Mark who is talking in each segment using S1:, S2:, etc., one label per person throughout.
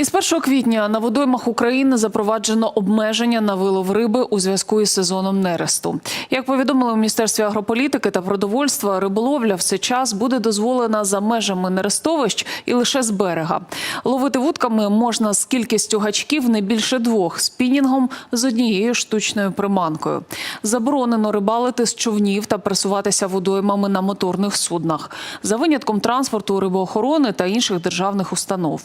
S1: Із 1 квітня на водоймах України запроваджено обмеження на вилов риби у зв'язку із сезоном нересту. Як повідомили у міністерстві агрополітики та продовольства, риболовля в цей час буде дозволена за межами нерестовищ і лише з берега. Ловити вудками можна з кількістю гачків не більше двох, спінінгом з однією штучною приманкою. Заборонено рибалити з човнів та пересуватися водоймами на моторних суднах за винятком транспорту, рибоохорони та інших державних установ.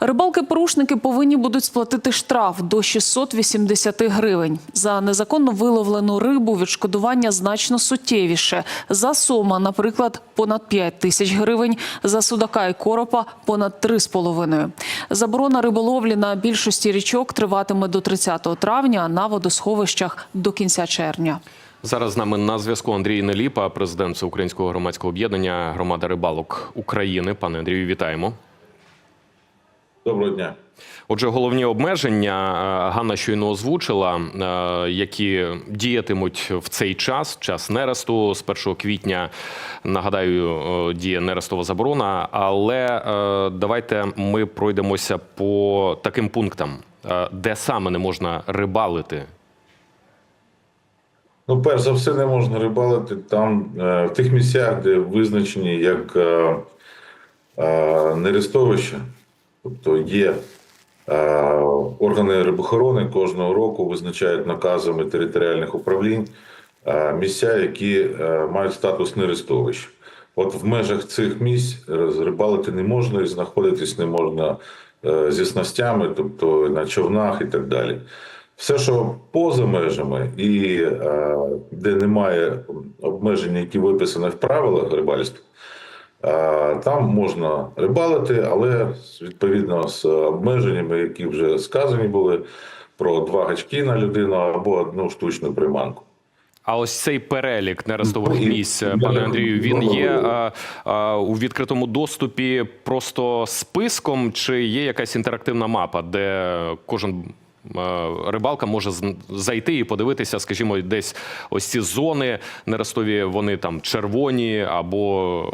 S1: Рибалки-порушники повинні будуть сплатити штраф до 680 гривень. За незаконно виловлену рибу відшкодування значно суттєвіше. За сома, наприклад, понад 5 тисяч гривень, за судака і коропа – понад 3,5. Заборона риболовлі на більшості річок триватиме до 30 травня, а на водосховищах – до кінця червня.
S2: Зараз з нами на зв'язку Андрій Неліпа, президент Всеукраїнського громадського об'єднання Громада рибалок України. Пане Андрію, вітаємо.
S3: Доброго дня.
S2: Отже, головні обмеження е, Ганна щойно озвучила, е, які діятимуть в цей час, час нересту з 1 квітня. Нагадаю, е, діє нерестова заборона. Але давайте ми пройдемося по таким пунктам, де саме не можна рибалити.
S3: Ну, перш за все, не можна рибалити там, е, в тих місцях, де визначені як е, е, нерестовища, тобто є органи рибохорони кожного року визначають наказами територіальних управлінь місця, які мають статус нерестовищ. От в межах цих місць рибалити не можна і знаходитись не можна зі снастями, тобто на човнах і так далі. Все, що поза межами, і е, де немає обмежень, які виписані в правилах рибальства, е, там можна рибалити, але відповідно з обмеженнями, які вже сказані були, про два гачки на людину або одну штучну приманку.
S2: А ось цей перелік нерестових
S3: Ну,
S2: місць, пане Андрію, він є а, а, у відкритому доступі просто списком, чи є якась інтерактивна мапа, де кожен рибалка може зайти і подивитися, скажімо, десь ось ці зони нерестові, вони там червоні або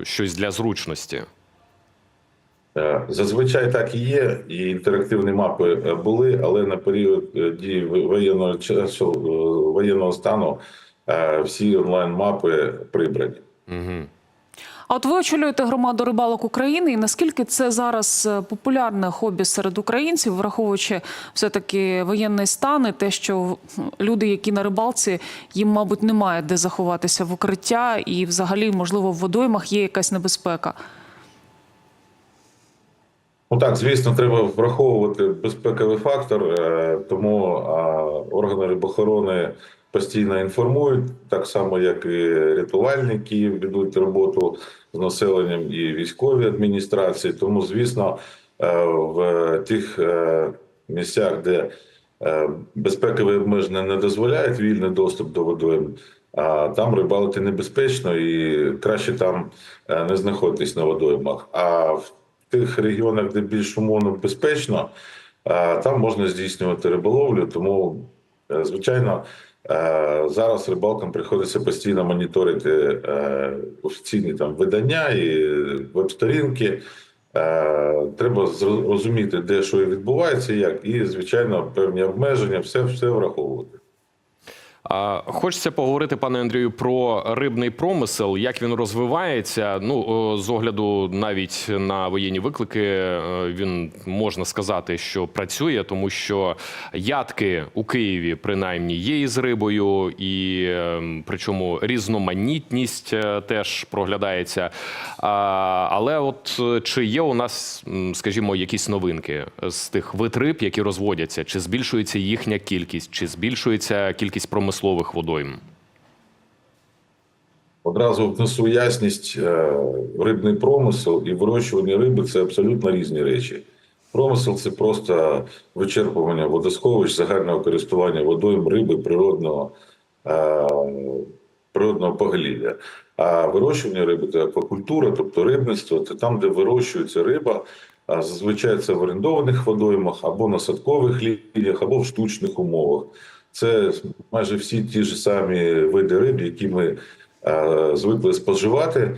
S2: е, щось для зручності.
S3: Е, Зазвичай так і є, і інтерактивні мапи е, були, але на період е, дії воєнного часу е, воєнного стану е, всі онлайн-мапи прибрані.
S2: Угу.
S1: А от ви очолюєте громаду рибалок України, і наскільки це зараз е, популярне хобі серед українців, враховуючи все таки воєнний стан і те, що люди, які на рибалці, їм, мабуть, немає де заховатися в укриття, і взагалі, можливо, в водоймах є якась небезпека.
S3: Ну так, звісно, треба враховувати безпековий фактор, е, тому органи рибохорони постійно інформують, так само як і рятувальники ведуть роботу з населенням і військові адміністрації. Тому, звісно, е, в тих е, місцях, де е, безпекові обмеження не дозволяють вільний доступ до водойм, а там рибалити небезпечно і краще там не знаходитись на водоймах. А в тих регіонах, де більш умовно безпечно, там можна здійснювати риболовлю. Тому, звичайно, зараз рибалкам приходиться постійно моніторити е, офіційні там видання і веб-сторінки. Е, Треба розуміти, де що відбувається, як, і звичайно, певні обмеження, все, все враховувати.
S2: Хочеться поговорити, пане Андрію, про рибний промисел, як він розвивається. Ну з огляду навіть на воєнні виклики, е, він можна сказати, що працює, тому що ядки у Києві принаймні є із рибою, і е, причому різноманітність е, теж проглядається. Але от чи є у нас, скажімо, якісь новинки з тих витриб, які розводяться? Чи збільшується їхня кількість, чи збільшується кількість промислових водойм?
S3: Одразу внесу ясність, е, рибний промисел і вирощування риби це абсолютно різні речі. Промисел це просто вичерпування водосховищ, загального користування водойм риби природного, е, природного поголів'я. А вирощування риби це аквакультура, тобто рибництво, це там, де вирощується риба. Зазвичай це в орендованих водоймах або на садкових лініях, або в штучних умовах. Це майже всі ті ж самі види риб, які ми звикли споживати,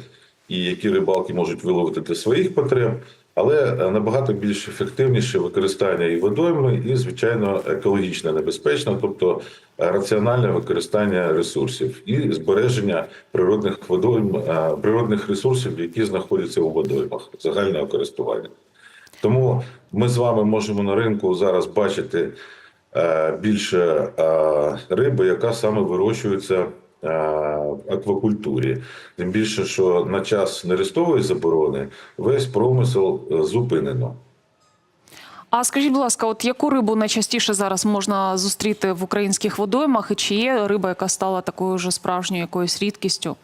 S3: і які рибалки можуть виловити для своїх потреб. але набагато більш ефективніше використання і водойми, і звичайно екологічно небезпечно, тобто раціональне використання ресурсів і збереження природних водойм, природних ресурсів, які знаходяться у водоймах загального користування. Тому ми з вами можемо на ринку зараз бачити більше е, риби, яка саме вирощується е, в аквакультурі. Тим більше, що на час нерестової заборони весь промисел е, зупинено.
S1: А скажіть, будь ласка, от яку рибу найчастіше зараз можна зустріти в українських водоймах, і чи є риба, яка стала такою вже справжньою якоюсь рідкістю?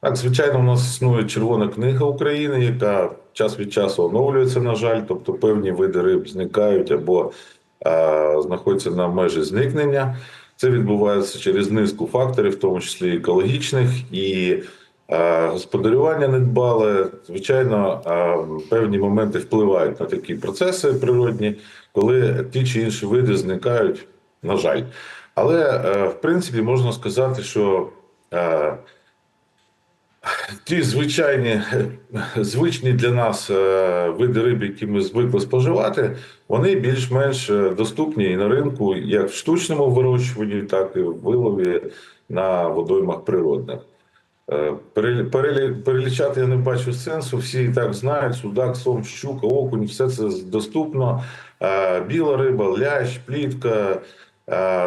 S3: Так, звичайно, у нас існує червона книга України, яка час від часу оновлюється, на жаль, тобто певні види риб зникають або е, знаходяться на межі зникнення. Це відбувається через низку факторів, в тому числі екологічних і е, господарювання недбале. Звичайно, е, певні моменти впливають на такі процеси природні, коли ті чи інші види зникають, на жаль. Але е, в принципі можна сказати, що е, ті звичайні звичні для нас е, види риб, які ми звикли споживати, вони більш-менш е, доступні і на ринку, як в штучному вирощуванні, так і в вилові на водоймах природних. Е, перелі- перелі- Перелічати я не бачу сенсу. Всі і так знають: судак, сом, щука, окунь, все це доступно. Біла риба, лящ, плітка.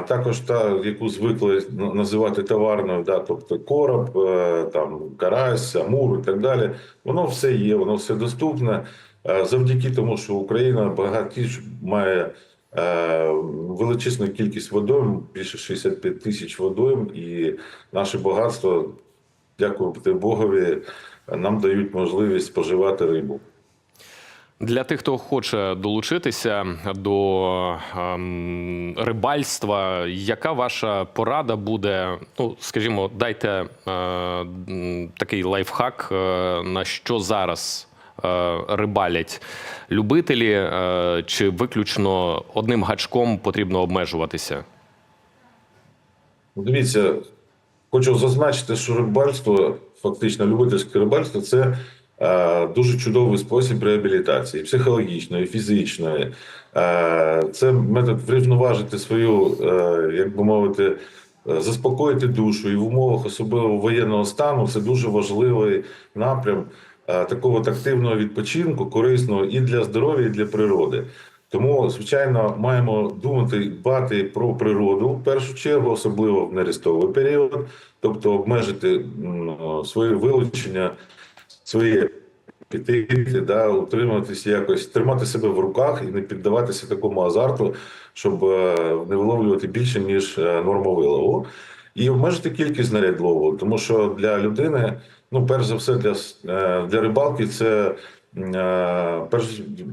S3: Також та, яку звикли називати товарною, да, тобто короб, е, там карась, амур і так далі. Воно все є, воно все доступне. Е, Завдяки тому, що Україна багатіш має е, величезну кількість водойм, більше 65 тисяч водойм, і наше багатство, дякувати Богові, нам дають можливість споживати рибу.
S2: Для тих, хто хоче долучитися до ем, рибальства, яка ваша порада буде? Ну, скажімо, дайте е, такий лайфхак, е, на що зараз е, рибалять любителі, е, чи виключно одним гачком потрібно обмежуватися?
S3: Ну, Дивіться, хочу зазначити, що рибальство, фактично любительське рибальство, це дуже чудовий спосіб реабілітації, психологічної, фізичної. Е, це метод врівноважити свою, е, як би мовити, е, заспокоїти душу і в умовах особливо воєнного стану це дуже важливий напрям е, такого активного відпочинку, корисного і для здоров'я, і для природи. Тому, звичайно, маємо думати дбати про природу в першу чергу, особливо в нерестовий період, тобто обмежити своє вилучення, свої піти, да, утриматися якось, тримати себе в руках і не піддаватися такому азарту, щоб е, не виловлювати більше ніж е, норму вилову. І обмежити кількість наряд лову, тому що для людини, ну перш за все, для, е, для рибалки це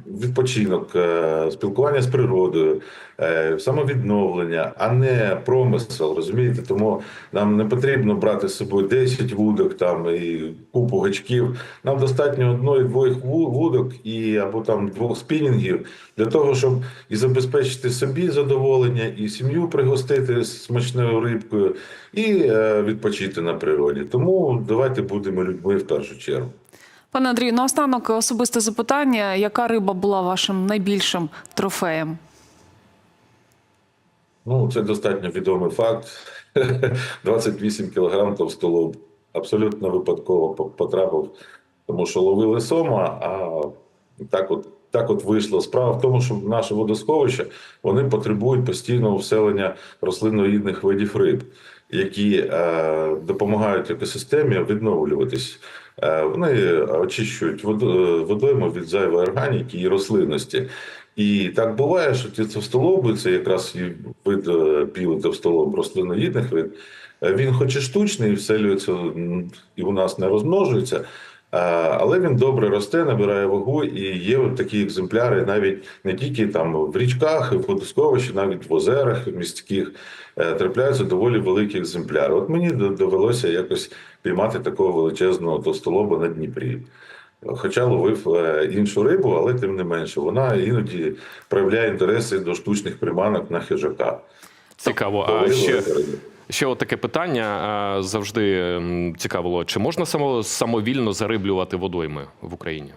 S3: відпочинок, е, спілкування з природою, е, самовідновлення, а не промисел. Розумієте? Тому нам не потрібно брати з собою 10 вудок там і купу гачків. Нам достатньо одної-двох вудок і або там двох спінінгів для того, щоб і забезпечити собі задоволення, і сім'ю пригостити смачною рибкою, і е, відпочити на природі. Тому давайте будемо людьми в першу чергу.
S1: Пане Андрію, наостанок особисте запитання: яка риба була вашим найбільшим трофеєм?
S3: Ну, це достатньо відомий факт. 28 кілограм товстолоб. Абсолютно випадково потрапив, тому що ловили сома, а так от, так от вийшло. Справа в тому, що наше водосховище вони потребують постійного вселення рослинноїдних видів риб, які е, допомагають екосистемі відновлюватись. Е, вони очищують воду водойму від зайвої органіки і рослинності. І так буває, що ті товстолоби, це якраз і вид е, білий товстолоб рослиноїдних вид, е, він хоч і штучний, вселюється і у нас не розмножується, е, але він добре росте, набирає вагу, і є от такі екземпляри навіть не тільки там в річках, в водосховищі, навіть в озерах міських е, трапляються доволі великі екземпляри. От мені довелося якось піймати такого величезного товстолоба на Дніпрі. Хоча ловив е, іншу рибу, але тим не менше, вона іноді проявляє інтереси до штучних приманок на хижака.
S2: Цікаво. А ще. Ще от таке питання завжди м, цікавило: чи можна само, самовільно зариблювати водойми в Україні?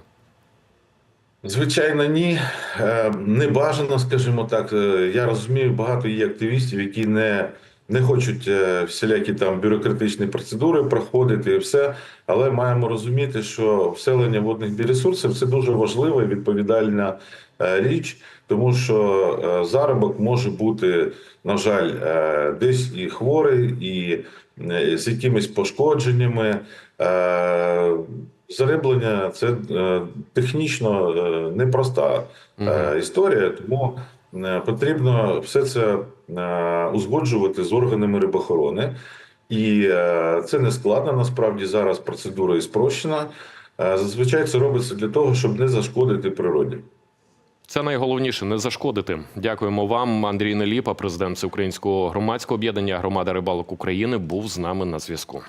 S3: Звичайно, ні. Е, Не бажано, скажімо так. Е, Я розумію, багато є активістів, які не, не хочуть е, всілякі там бюрократичні процедури проходити і все. Але маємо розуміти, що вселення водних біоресурсів це дуже важлива і відповідальна е, річ, тому що е, заробок може бути, на жаль, десь і хворий, і з якимись пошкодженнями. Зариблення це технічно непроста історія, тому потрібно все це е, узгоджувати з органами рибохорони. І е, це не складно. Насправді зараз процедура і спрощена. Е, Зазвичай це робиться для того, щоб не зашкодити природі.
S2: Це найголовніше не зашкодити. Дякуємо вам, Андрій Неліпа, президент Всеукраїнського громадського об'єднання Громада рибалок України, був з нами на зв'язку.